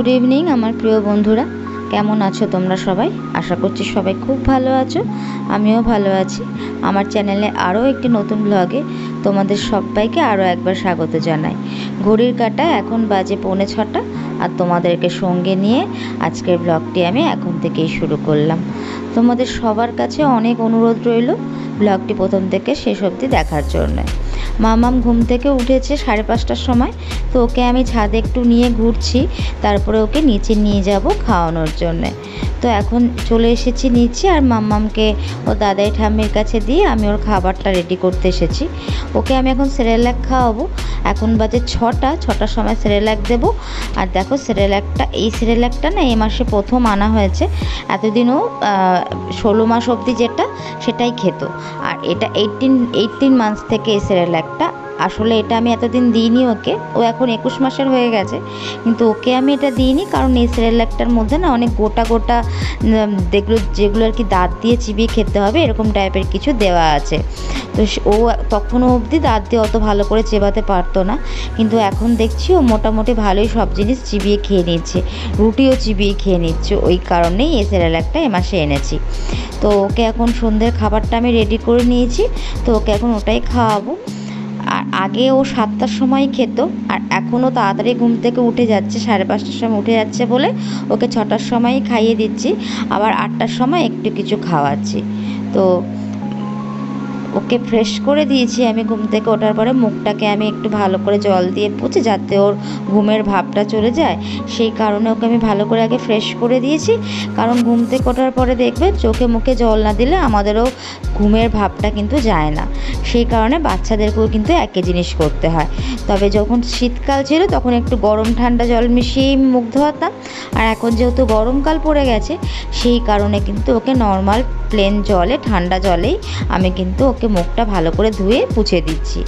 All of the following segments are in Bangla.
গুড ইভিনিং আমার প্রিয় বন্ধুরা। কেমন আছো তোমরা সবাই? আশা করছি সবাই খুব ভালো আছো, আমিও ভালো আছি। আমার চ্যানেলে আরও একটি নতুন ব্লগে তোমাদের সবাইকে আরও একবার স্বাগত জানাই। ঘড়ির কাটা এখন বাজে পৌনে ছটা, আর তোমাদেরকে সঙ্গে নিয়ে আজকের ব্লগটি আমি এখন থেকেই শুরু করলাম। তোমাদের সবার কাছে অনেক অনুরোধ রইল ব্লগটি প্রথম থেকে শেষ অবধি দেখার জন্য। মামাম ঘুম থেকে উঠেছে সাড়ে পাঁচটার সময়। তো ওকে আমি ছাদে একটু নিয়ে ঘুরছি, তারপরে ওকে নিচে নিয়ে যাব খাওয়ানোর জন্যে। তো এখন চলে এসেছি নিচে আর মাম্মামকে ও দাদাই ঠাম্মির কাছে দিয়ে আমি ওর খাবারটা রেডি করতে এসেছি। ওকে আমি এখন সেরেলাক খাওয়াবো। এখন বাজে ছটা, ছটার সময় সেরেলাক দেবো। আর দেখো সেরেলাকটা, এই সেরেলাকটা না এই মাসে প্রথম আনা হয়েছে। এতদিনও ষোলো মাস অবধি যেটা, সেটাই খেত। আর এটা এইটিন এইটিন মান্থস থেকে এই সেরেলাকটা আসলে এটা আমি এতদিন দিইনি ওকে। ও এখন একুশ মাসের হয়ে গেছে। কিন্তু ওকে আমি এটা দিইনি কারণ এই সেরেলাকটার মধ্যে না অনেক গোটা গোটা যেগুলো যেগুলো আর কি দাঁত দিয়ে চিবিয়ে খেতে হবে এরকম টাইপের কিছু দেওয়া আছে। তো ও তখনও অবধি দাঁত দিয়ে অত ভালো করে চেবাতে পারতো না। কিন্তু এখন দেখছি ও মোটামুটি ভালোই সব জিনিস চিবিয়ে খেয়ে নিচ্ছে। রুটিও চিবিয়ে খেয়ে নিচ্ছে। ওই কারণেই এই সেরেলাকটা এ মাসে এনেছি। তো ওকে এখন সন্ধ্যের খাবারটা আমি রেডি করে নিয়েছি। তো ওকে এখন ওটাই খাওয়াবো। আর আগে ও সাতটার সময় খেত, আর এখনও তাড়াতাড়ি ঘুম থেকে উঠে যাচ্ছে, সাড়ে পাঁচটার সময় উঠে যাচ্ছে বলে ওকে ছটার সময়ই খাইয়ে দিচ্ছি, আবার আটটার সময় একটু কিছু খাওয়াচ্ছি। তো ওকে ফ্রেশ করে দিয়েছি আমি ঘুম থেকে ওঠার পরে মুখটাকে আমি একটু ভালো করে জল দিয়ে পুছে যাতে ওর ঘুমের ভাবটা চলে যায়। সেই কারণে ওকে আমি ভালো করে আগে ফ্রেশ করে দিয়েছি। কারণ ঘুম থেকে ওঠার পরে দেখবে চোখে মুখে জল না দিলে আমাদেরও ঘুমের ভাবটা কিন্তু যায় না। সেই কারণে বাচ্চাদেরকেও কিন্তু একই জিনিস করতে হয়। তবে যখন শীতকাল ছিল তখন একটু গরম ঠান্ডা জল মিশিয়েই মুখ ধোয়াতাম। আর এখন যেহেতু গরমকাল পড়ে গেছে, সেই কারণে কিন্তু ওকে নর্মাল প্লেন জলে, ঠান্ডা জলেই আমি কিন্তু ওকে মুখটা ভালো করে ধুয়ে পুছে দিচ্ছি।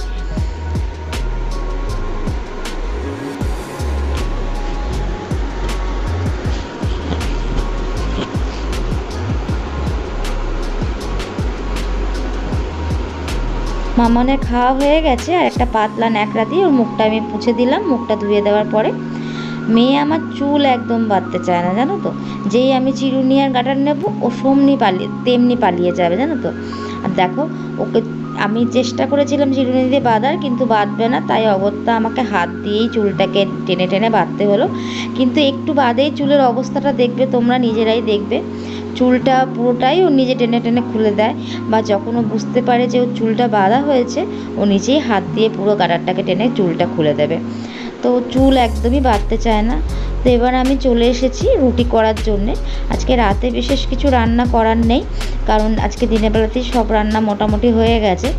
মামনের খাওয়া হয়ে গেছে আর একটা পাতলা ন্যাকড়া দিয়ে ওর মুখটা আমি পুছে দিলাম, মুখটা ধুয়ে দেওয়ার পরে। মেয়ে আমার চুল একদম বাঁধতে চায় না, জানো তো? যেই আমি চিরুনি আর গাটার নেব, ও সমনি পালিয়ে, তেমনি পালিয়ে যাবে, জানো তো? দেখো, ওকে আমি চেষ্টা করেছিলাম চিরুনি দিয়ে বাঁধার, কিন্তু বাঁধবে না, তাই অগত্যা আমাকে হাত দিয়েই চুলটাকে টেনে টেনে বাঁধতে হলো। কিন্তু একটু বাদেই চুলের অবস্থাটা দেখবে, তোমরা নিজেরাই দেখবে। চুলটা পুরোটাই ও নিজে টেনে টেনে খুলে দেয়, বা যখন ও বুঝতে পারে যে ওর চুলটা বাঁধা হয়েছে, ও নিজেই হাত দিয়ে পুরো গাডারটাকে টেনে চুলটা খুলে দেবে। তো চুল একদমই বাড়তে চায় না। তো এবার আমি চলে এসেছি রুটি করার জন্যে। আজকে রাতে বিশেষ কিছু রান্না করার নেই, কারণ আজকে দিনের বেলাতেই সব রান্না মোটামুটি হয়ে গেছে।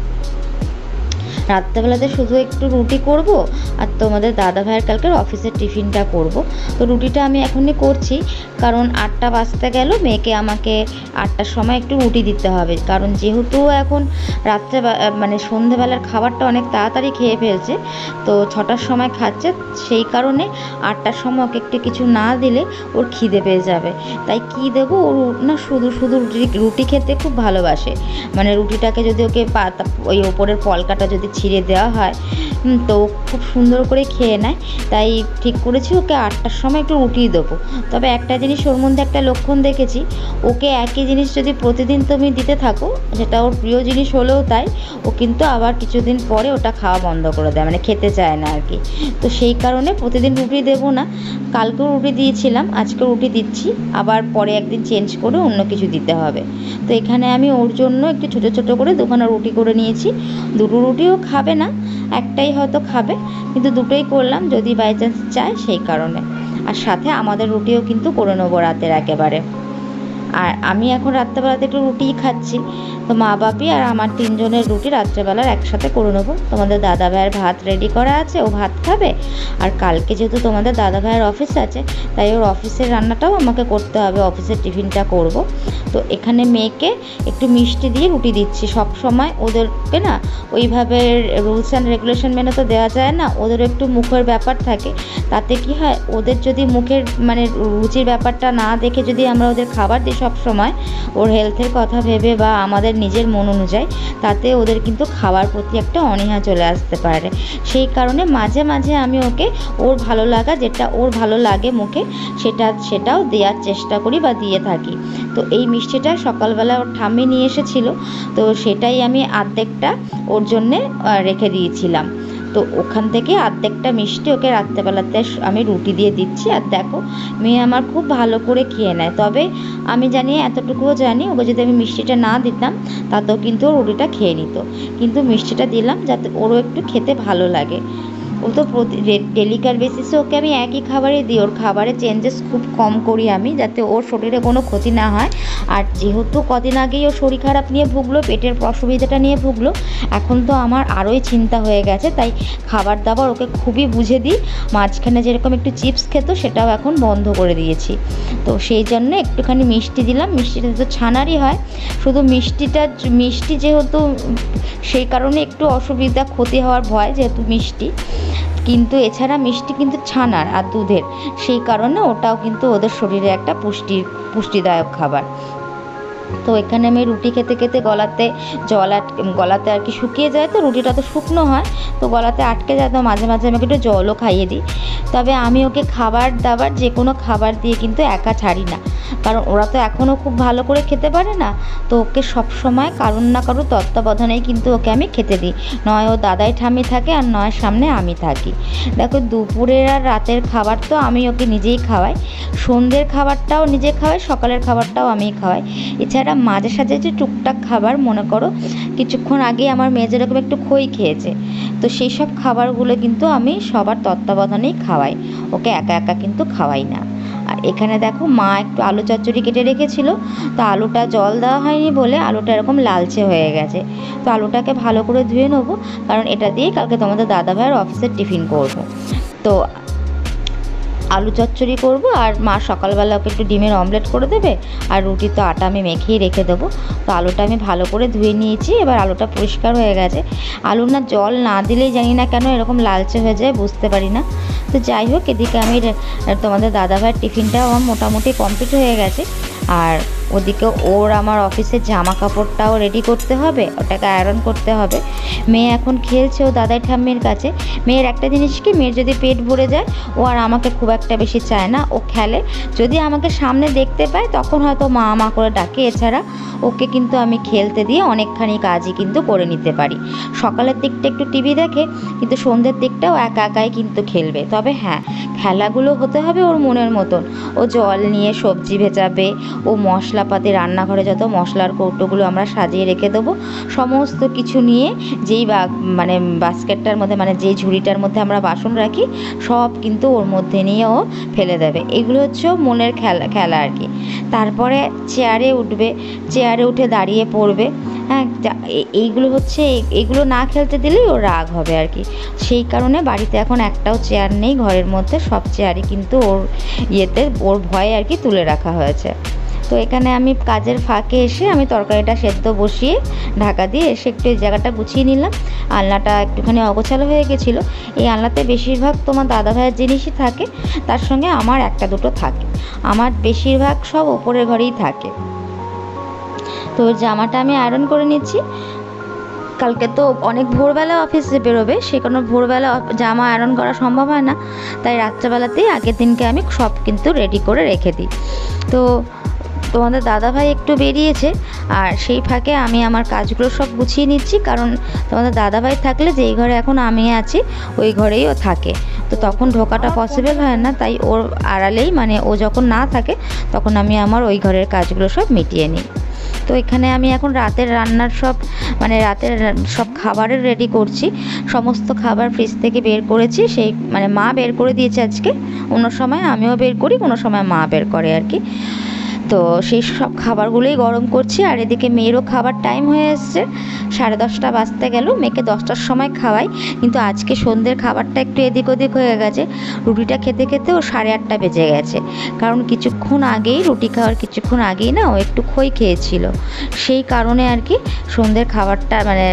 রাত্রেবেলাতে শুধু একটু রুটি করব আর তোমাদের দাদা ভাইয়ের কালকের অফিসের টিফিনটা করব। তো রুটিটা আমি এখনই করছি, কারণ আটটা বাজতে গেল, মেয়েকে আমাকে আটটার সময় একটু রুটি দিতে হবে। কারণ যেহেতু এখন রাত্রে মানে সন্ধেবেলার খাবারটা অনেক তাড়াতাড়ি খেয়ে ফেলছে, তো ছটার সময় খাচ্ছে, সেই কারণে আটটার সময় ওকে একটু কিছু না দিলে ওর খিদে পেয়ে যাবে। তাই কি দেবো? ওর না, শুধু শুধু রুটি রুটি খেতে খুব ভালোবাসে। মানে রুটিটাকে যদি ওকে পাতা ওই ওপরের পলকাটা যদি ছিঁড়ে দেওয়া হয়। তো খুব সুন্দর করে খেয়ে নেয়। তাই ঠিক করেছি, ওকে আটটার সময় একটু রুটি দেবো। তবে একটা জিনিস ওর মধ্যে একটা লক্ষণ দেখেছি, ওকে একই জিনিস যদি প্রতিদিন তুমি দিতে থাকো, সেটা ওর প্রিয় জিনিস হলেও তাই, ও কিন্তু আবার কিছুদিন পরে ওটা খাওয়া বন্ধ করে দেয় মানে খেতে চায় না আর কি। তো সেই কারণে প্রতিদিন রুটি দেবো না। কালকেও রুটি দিয়েছিলাম আজকে রুটি দিচ্ছি, আবার পরে একদিন চেঞ্জ করে অন্য কিছু দিতে হবে। তো এখানে আমি ওর জন্য একটু ছোটো ছোটো করে দুখানা রুটি করে নিয়েছি। দুটো রুটিও খাবে না, একটাই হয়তো খাবে, কিন্তু দুটোই করলাম, যদি বাই চান্স চায় সেই কারণে। আর সাথে আমাদের রুটিও কিন্তু করে নেব রাতের একেবারে। আর আমি এখন রাত্রেবেলাতে একটু রুটিই খাচ্ছি। তো মা বাপি আর আমার তিনজনের রুটি রাত্রেবেলার একসাথে করে নেব। তোমাদের দাদা ভাইয়ের ভাত রেডি করা আছে, ও ভাত খাবে। আর কালকে যেহেতু তোমাদের দাদা ভাইয়ের অফিস আছে, তাই ওর অফিসের রান্নাটাও আমাকে করতে হবে। অফিসের টিফিনটা করব। তো এখানে মেয়েকে একটু মিষ্টি দিয়ে রুটি দিচ্ছি। সব সময় ওদেরকে না ওইভাবে রুলস অ্যান্ড রেগুলেশন মেনে তো দেওয়া যায় না, ওদের একটু মুখের ব্যাপার থাকে। তাতে কি হয়, ওদের যদি মুখের মানে রুচির ব্যাপারটা না দেখে যদি আমরা ওদের খাবার দিই সব সময় ওর হেলথের কথা ভেবে বা আমাদের নিজের মন অনুযায়ী তাতে ওদের কিন্তু খাওয়ার প্রতি একটা অনীহা চলে আসতে পারে। সেই কারণে মাঝে মাঝে আমি ওকে ওর ভালো লাগা, যেটা ওর ভালো লাগে মুখে, সেটা, সেটাও দেওয়ার চেষ্টা করি বা দিয়ে থাকি। তো এই মিষ্টিটা সকালবেলা ওর ঠাম্মি নিয়ে এসেছিল, তো সেটাই আমি আর্ধেকটা ওর জন্যে রেখে দিয়েছিলাম। তো ওখান থেকে অর্ধেকটা মিষ্টি ওকে রাত্রেবেলাতে আমি রুটি দিয়ে দিচ্ছি। আর দেখো, মেয়ে আমার খুব ভালো করে খেয়ে নেয়। তবে আমি জানি, এতটুকুও জানি, ওকে যদি আমি মিষ্টিটা না দিতাম, তাতেও কিন্তু রুটিটা খেয়ে নিত। কিন্তু মিষ্টিটা দিলাম যাতে ওরও একটু খেতে ভালো লাগে। ও তো প্রতি ডেলিকার বেসিসে ওকে আমি একই খাবারই দিই। ওর খাবারে চেঞ্জেস খুব কম করি আমি, যাতে ওর শরীরে কোনো ক্ষতি না হয়। আর যেহেতু কদিন আগেই ও শরীর খারাপ নিয়ে ভুগলো, পেটের অসুবিধাটা নিয়ে ভুগলো, এখন তো আমার আরোই চিন্তা হয়ে গেছে। তাই খাবার দাবার ওকে খুবই বুঝে দিই। মাঝখানে যেরকম একটু চিপস খেত, সেটাও এখন বন্ধ করে দিয়েছি। তো সেই জন্য একটুখানি মিষ্টি দিলাম। মিষ্টিটা তো ছানারই হয়। শুধু মিষ্টিটা মিষ্টি যেহেতু, সেই কারণে একটু অসুবিধা, ক্ষতি হওয়ার ভয় যেহেতু মিষ্টি। কিন্তু এছাড়া মিষ্টি কিন্তু ছানার আর দুধের। সেই কারণে ওটাও কিন্তু ওদের শরীরে একটা পুষ্টি, পুষ্টিদায়ক খাবার। তো এখানে আমি রুটি খেতে খেতে গলাতে জল আট, গলাতে আর কি শুকিয়ে যায় তো, রুটিটা তো শুকনো হয়, তো গলাতে আটকে যায় তো মাঝে মাঝে আমি একটু জলও খাইয়ে দিই। তবে আমি ওকে খাবার দাবার যে কোনো খাবার দিয়ে কিন্তু একা ছাড়ি না। কারণ ওরা তো এখনও খুব ভালো করে খেতে পারে না। তো ওকে সব সময় কারুর না কারুর তত্ত্বাবধানেই কিন্তু ওকে আমি খেতে দিই। নয় ও দাদাই ঠামি থাকে আর নয় সামনে আমি থাকি। দেখো দুপুরের আর রাতের খাবার তো আমি ওকে নিজেই খাওয়াই। সন্ধ্যের খাবারটাও নিজে খাওয়াই, সকালের খাবারটাও আমিই খাওয়াই। এছাড়া মাঝে সাঝে যে টুকটাক খাবার, মনে করো কিছুক্ষণ আগে আমার মেয়ে যেরকম একটু খই খেয়েছে, তো সেই সব খাবারগুলো কিন্তু আমি সবার তত্ত্বাবধানেই খাওয়াই। ওকে একা একা কিন্তু খাওয়াই না। এখানে দেখো মা একটু আলু চচ্চড়ি কেটে রেখেছিল, তো আলুটা জল দেওয়া হয়নি বলে আলুটা এরকম লালচে হয়ে গেছে। তো আলুটাকে ভালো করে ধুয়ে নেব, কারণ এটা দিয়ে কালকে তোমাদের দাদাভাইয়ের অফিসের টিফিন করব। তো আলু চচ্চড়ি করব আর মা সকালবেলা ওকে একটু ডিমের অমলেট করে দেবে আর রুটি তো আটা আমি মেখেই রেখে দেবো। তো আলুটা আমি ভালো করে ধুয়ে নিয়েছি, এবার আলুটা পরিষ্কার হয়ে গেছে। আলুর না জল না দিলেই জানি না কেন এরকম লালচে হয়ে যায়, বুঝতে পারি না। তো যাই হোক, এদিকে আমি তোমাদের দাদাভাইয়ের টিফিনটাও মোটামুটি কমপ্লিট হয়ে গেছে। আর ওদিকে ওর আমার অফিসের জামা কাপড়টাও রেডি করতে হবে, ওটাকে আয়রন করতে হবে। মেয়ে এখন খেলছে ও দাদাই ঠাম্মির কাছে। মেয়ের একটা জিনিস কি, মেয়ের যদি পেট ভরে যায়, ও আর আমাকে খুব একটা বেশি চায় না। ও খেলে। যদি আমাকে সামনে দেখতে পায়, তখন হয়তো মা মা করে ডাকে। এছাড়া ওকে কিন্তু আমি খেলতে দিয়ে অনেকখানি কাজই কিন্তু করে নিতে পারি। সকালের দিকটা একটু টিভি দেখে, কিন্তু সন্ধ্যের দিকটাও একা একাই কিন্তু খেলবে। তবে হ্যাঁ খেলাগুলো হতে হবে ওর মনের মতন। ও জল নিয়ে সবজি ভেজাবে, ও মশলাপাতি, রান্নাঘরে যত মশলার কৌটোগুলো আমরা সাজিয়ে রেখে দেবো, সমস্ত কিছু নিয়ে যেই বা মানে বাস্কেটটার মধ্যে মানে যেই ঝুড়িটার মধ্যে আমরা বাসন রাখি, সব কিন্তু ওর মধ্যে নিয়ে ও ফেলে দেবে। এগুলো হচ্ছে মনের খেলা খেলা আর কি। তারপরে চেয়ারে উঠবে, চেয়ারে উঠে দাঁড়িয়ে পড়বে হ্যাঁ এইগুলো হচ্ছে এই- এইগুলো না খেলতে দিলেই ওর রাগ হবে আর কি। সেই কারণে বাড়িতে এখন একটাও চেয়ার নেই, ঘরের মধ্যে সব চেয়ারই কিন্তু ওর ইয়েতে, ওর ভয়ে আর কি তুলে রাখা হয়েছে। তো এখানে আমি কাজের ফাঁকে এসে আমি তরকারিটা সেদ্ধ বসিয়ে ঢাকা দিয়ে এসে একটু এই জায়গাটা গুছিয়ে নিলাম। আলনাটা একটুখানি অগোছালো হয়ে গেছিল। এই আলনাতে বেশিরভাগ তোমার দাদা ভাইয়ের জিনিসই থাকে, তার সঙ্গে আমার একটা দুটো থাকে। আমার বেশিরভাগ সব ওপরের ঘরেই থাকে। তো জামাটা আমি আয়রন করে নিচ্ছি। কালকে তো অনেক ভোরবেলা অফিসে বেরোবে, সে কারণে ভোরবেলা জামা আয়রন করা সম্ভব হয় না। তাই রাত্রেবেলাতেই আগের দিনকে আমি সব কিন্তু রেডি করে রেখে দিই। তো তোমাদের দাদাভাই একটু বেরিয়েছে, আর সেই ফাঁকে আমি আমার কাজগুলো সব গুছিয়ে নিচ্ছি, কারণ তোমাদের দাদাভাই থাকলে যেই ঘরে এখন আমি আছি, ওই ঘরেই ও থাকে। তো তখন ঢোকাটা পসিবল হয় না, তাই ওর আড়ালেই মানে ও যখন না থাকে, তখন আমি আমার ওই ঘরের কাজগুলো সব মিটিয়ে নিই। তো এখানে আমি এখন রাতের রান্নার সব মানে রাতের সব খাবারের রেডি করছি। সমস্ত খাবার ফ্রিজ থেকে বের করেছি, সেই মানে মা বের করে দিয়েছে আজকে। কোনো সময় আমিও বের করি কোনো সময় মা বের করে আর কি। তো সেই সব খাবারগুলোই গরম করছি আর এদিকে মেয়েরও খাবার টাইম হয়ে এসছে। সাড়ে দশটা বাজতে গেল, মেয়েকে দশটার সময় খাওয়াই। কিন্তু আজকে সন্ধ্যের খাবারটা একটু এদিক ওদিক হয়ে গেছে। রুটিটা খেতে খেতে ও সাড়ে আটটা বেজে গেছে। কারণ কিছুক্ষণ আগেই, রুটি খাওয়ার কিছুক্ষণ আগেই না ও একটু খই খেয়েছিল। সেই কারণে আর কি সন্ধ্যের খাবারটা মানে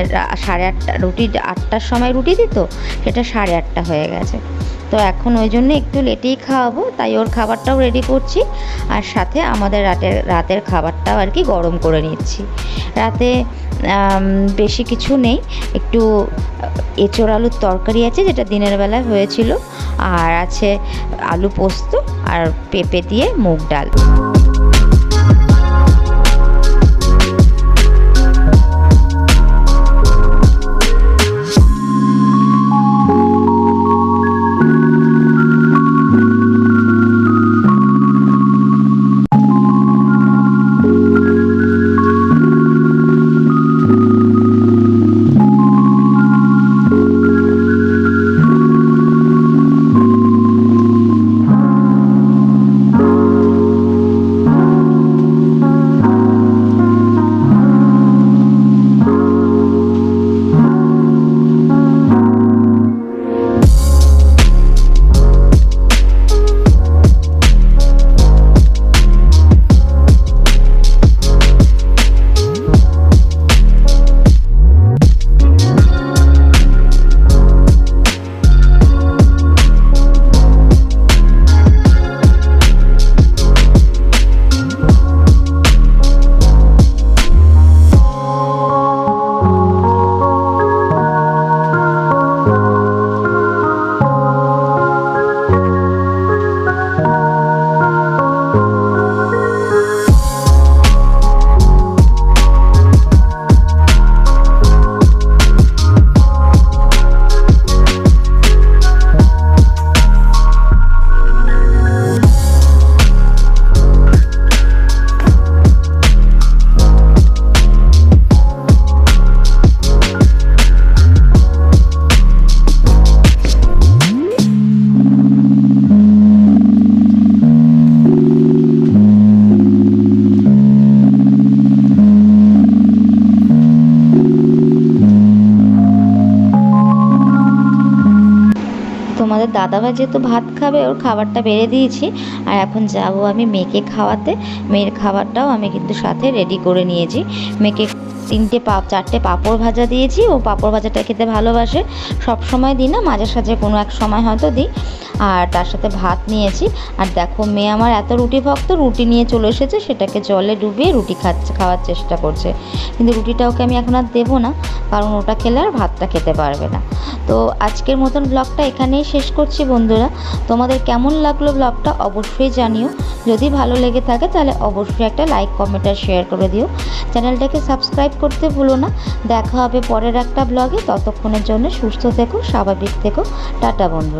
সাড়ে আটটা, রুটি আটটার সময় রুটি দিত, সেটা সাড়ে আটটা হয়ে গেছে। তো এখন ওই জন্য একটু লেটেই খাওয়াবো, তাই ওর খাবারটাও রেডি করছি। আর সাথে আমাদের রাতের রাতের খাবারটাও আর কি গরম করে নিচ্ছি। রাতে বেশি কিছু নেই, একটু এঁচোড় আলুর তরকারি আছে যেটা দিনের বেলায় হয়েছিল, আর আছে আলু পোস্ত আর পেঁপে দিয়ে মুগ ডাল। তোমাদের দাদাভাই যেহেতু ভাত খাবে, ওর খাবারটা বেড়ে দিয়েছি। আর এখন যাব আমি মেয়েকে খাওয়াতে। মেয়ের খাবারটাও আমি কিন্তু সাথে রেডি করে নিয়েছি। মেয়েকে তিনটে পাপ চারটে পাঁপড় ভাজা দিয়েছি। ও পাঁপড় ভাজাটা খেতে ভালোবাসে। সব সময় দিই না, মাঝে সাঝে কোনো এক সময় হয়তো দিই। আর তার সাথে ভাত নিয়েছি। আর দেখো, মেয়ে আমার এত রুটি ভক্ত, রুটি নিয়ে চলে এসেছে। সেটাকে জলে ডুবিয়ে রুটি খাচ্ছে, খাওয়ার চেষ্টা করছে। কিন্তু রুটিটা ওকে আমি এখন আর দেবো না, কারণ ওটা খেলে আর ভাতটা খেতে পারবে না। তো আজকের মতন ব্লগটা এখানেই শেষ করছি বন্ধুরা। তোমাদের কেমন লাগল ব্লগটা অবশ্যই জানিও। যদি ভালো লেগে থাকে তাহলে অবশ্যই একটা লাইক, কমেন্ট আর শেয়ার করে দিও। চ্যানেলটাকে সাবস্ক্রাইব করতে ভুলো না। দেখা হবে পরের একটা ব্লগে ততক্ষণের জন্য সুস্থ থেকো, স্বাভাবিক থেকো। টাটা বন্ধুরা।